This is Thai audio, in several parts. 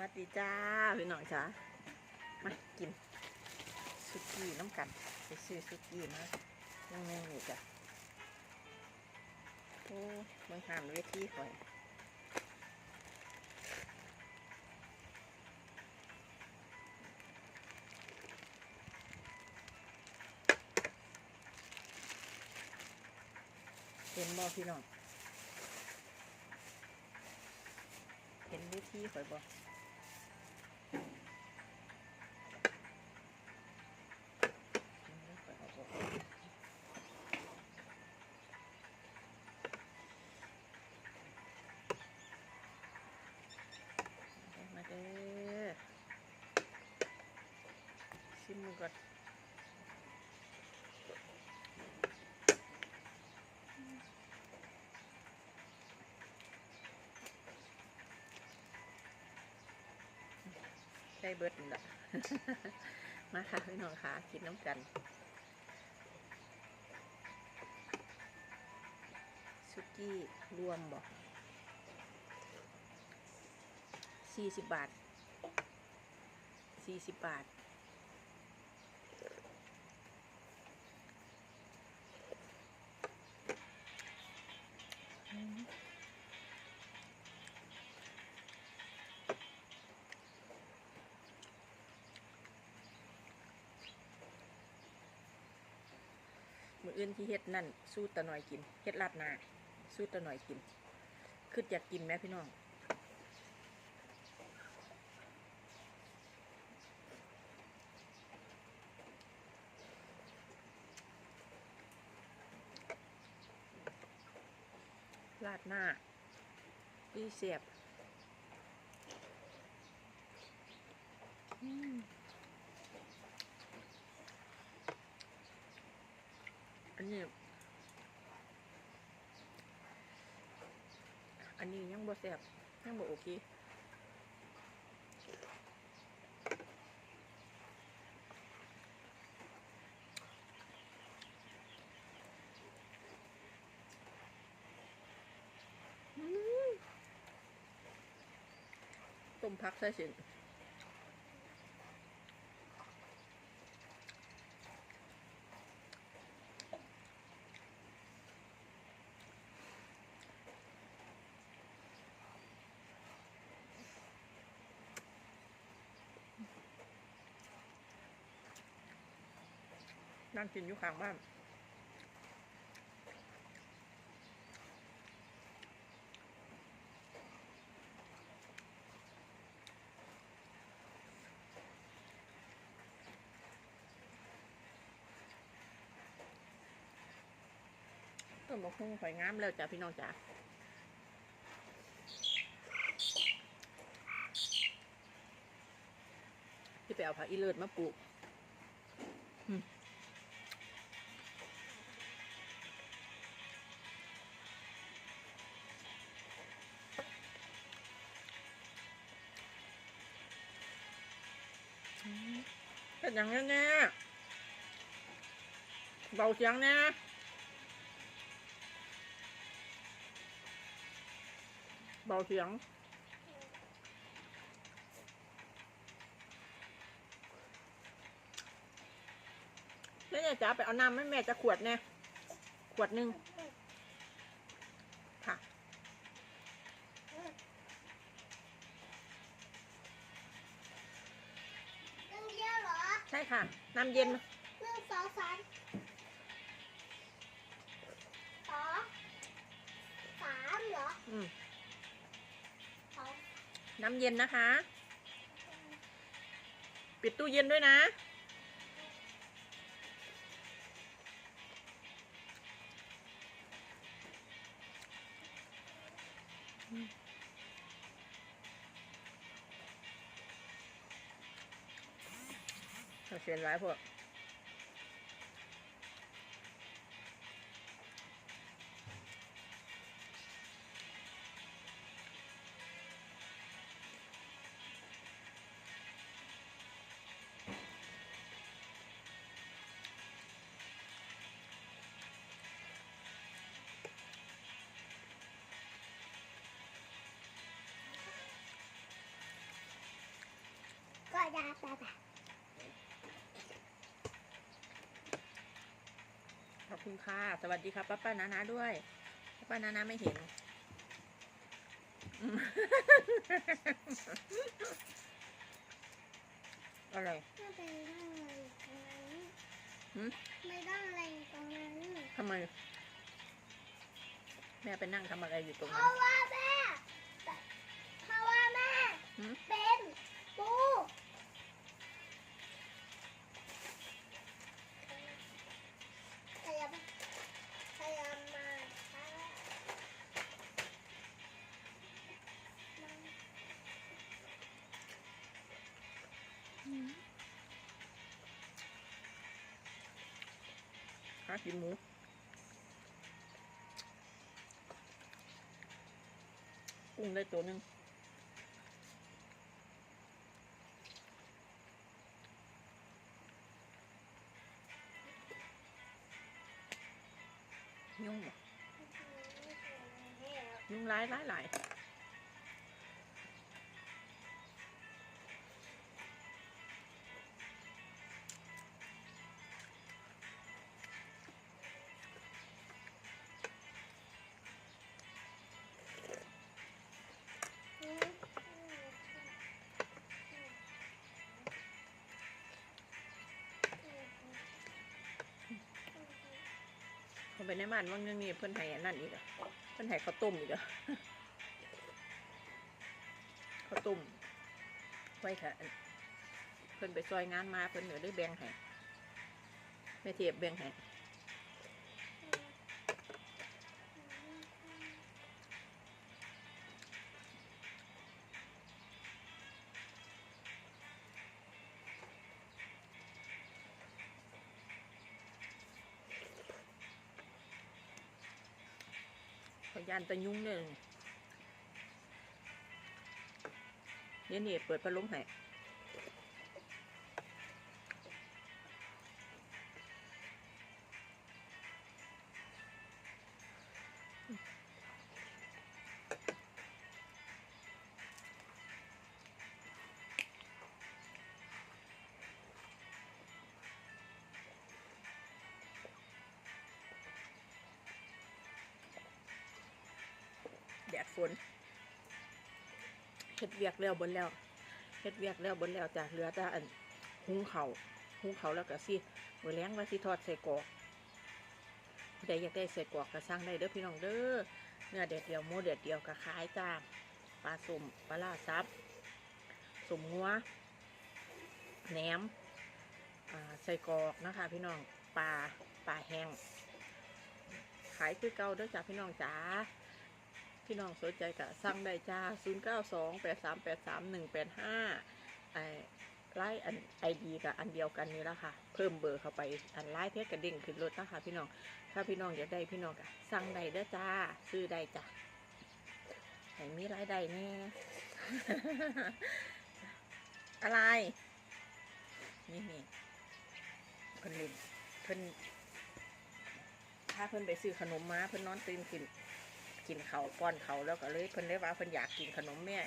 วัสดีจ้าพี่น้องจ้ามากินสุกี้น้ำกันไปซื้อสุกี้มายังไงนี่จ้ะโอ้เมืองหามเวทีข่อยเห็นบ่พี่น้องเห็นเวทีข่อยบ่มาเด้อชิมมือ ก่อนใช่เบิร์ดนี่แหละมาค่ะพี่น้องค่ะกินน้ำกัน สุกี้รวมบ่สี่สิบบาทสี่สิบบาท ออื่นที่เฮ็ดนั่นสู้ตะหน่อยกินเฮ็ดลาดหนาสู้ตะหน่อยกินคืออยากกินไหมพี่น้องลาดหน้าพี่เสียบ อืม นนี้ อันนี้ยังบ่แซ่บยังบ่โอเคต้มพักใส่เส้น นั่งกินอยู่ข้างบ้านต้นมะฮุ่งข่อยงามแล้วจ้ะพี่น้องจ๋าที่ไปเอาผักอีเลิศมาปลูก อย่างนี้แน่เบาเสียงแน่เบาเสียงแล้วยายจ๋าไปเอาน้ำให้แม่จะขวดเนี่ยขวดหนึ่ง ค่ะ น้ำเย็นหนึ่งสองสามสองสามเหรออืมสองน้ำเย็นนะคะ ปิดตู้เย็นด้วยนะเร 我选来货快点爸爸 อบคุณค่ะ สวัสดีครับป้าป้านานาด้วยป้าป้านานาไม่เห็นอืมอะไร ไม่เป็นไรตรงนั้นหืมไม่ต้องอะไรตรงนั้นทำไม แม่ไปนั่งทำอะไรอยู่ตรงเพนั้นราะว่าแม่ากินหมูกุ้งได้ตัวหนึ่งยุ่งยุ่งร้ายร้ายหลายาไปในบ้านว่างเรื่องนี้เพื่อนไห้นั่นอีกอะเพื่อนไห้ข้าวต้มอีกอะข้าวต้มไว้ค่ะเพื่อนไปซอยงานมาเพื่อนเหนือได้แบ่งให้แม่เทียบแบ่งให้ ขยานตะยุ่งเนี่ยเนี่ยนี่เปิดพัดลมให้ ฝนเฮ็ดเวียกแล้วบนแล้วเฮ็ดเวียกแล้วบนแล้วจ้ะเหลือแต่อันหุงเขาหุงเขาแล้วก็สิมื้อแล้งว่าสิทอดใส่กอกผู้ใดอยากได้ใส่กอกก็สั่งได้เด้อพี่น้องเด้อเนื้อแดดเดียวหมูแดดเดียวก็ขายจ้าปลาสุ่มปลาล่าซับสมงัวแหนมใส่กอกนะคะ พี่น้องปลาปลาแห้งขายคือเก่าเด้อจ้าพี่น้องจ๋า พี่น้องสนใจก็สั่งได้จ้า 0 9 2 8 3 8 3 1 8 5ไอ้ไลน์อันไอดีกับอันเดียวกันนี้แล้วค่ะ เพิ่มเบอร์เข้าไปอันไลน์เพจกระดิ่งขึ้นรถนะคะพี่น้อง ถ้าพี่น้องอยากได้พี่น้องก็สั่งได้เด้อจ้า ซื้อได้จ้ะให้มีรายได้แน่อะไร นี่นี่เพิ่นเล่นเพิ่นถ้าเพิ่นไปซื้อขนมมาเพิ่นนอนตื่นขึ้น กินเขาป้อนเขาแล้วก็เลยเพิ่นได้ว่าเพิ่นอยากกินขนมแม่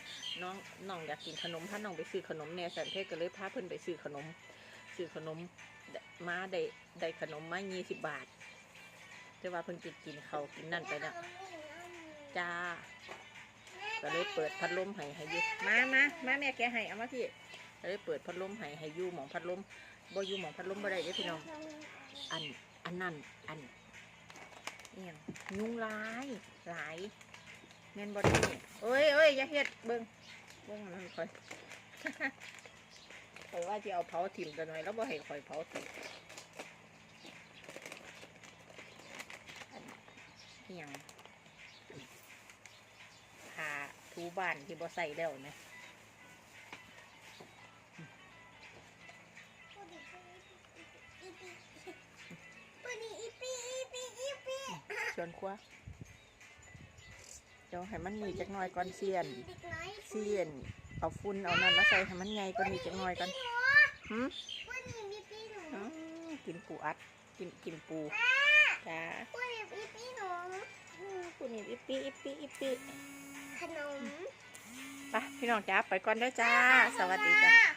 น้องน้องอยากกินขนมถ้าน้องไปซื้อขนมแม่แสนเทศก็เลยพาเพิ่นไปซื้อขนมซื้อขนมมาได้ได้ขนมมายี่สิบบาทแต่ว่าเพิ่นกินกินเขากินนั่นไปแล้วจ้าก็เลยเปิดพัดลมให้ให้ยูมามามาแม่แกให้เอามาพี่ก็เลยเปิดพัดลมให้ให้ยูหมองพัดลมบ่ยูหมองพัดลมบ่ได้เด้อพี่น้องอันอันนั่นอัน เอียยุงร้ายหลายแม่นบอดี้เอ้ยเอ้ยอย่าเฮ็ดเบิ่งเบิ่งมันคอยข่อยว่าจะเอาเผาถิ่มกันหน่อยแล้วบ่ให้ข่อยเผาถิ่มอันเอียงผ้าทูบ้านที่บ่ใส่แล้วไห ชวนครัวเดี๋ยวให้มันมีจักหน่อยก่อนเสียนเด็กน้อยเสียนเอาฝุ่นเอานั่นมาใส่ให้มันใหญ่กว่านี้จักหน่อยก่อนหืมปูดีอีปีหนูอ๋อกินปูอัด กินกินปูจ้าปูดีอีปีหนูปูนี่อิปปี้อิปปี้อิปปี้ขนมไปพี่น้องจ้าไปก่อนได้อจ้า สวัสดีจ้าค่ะ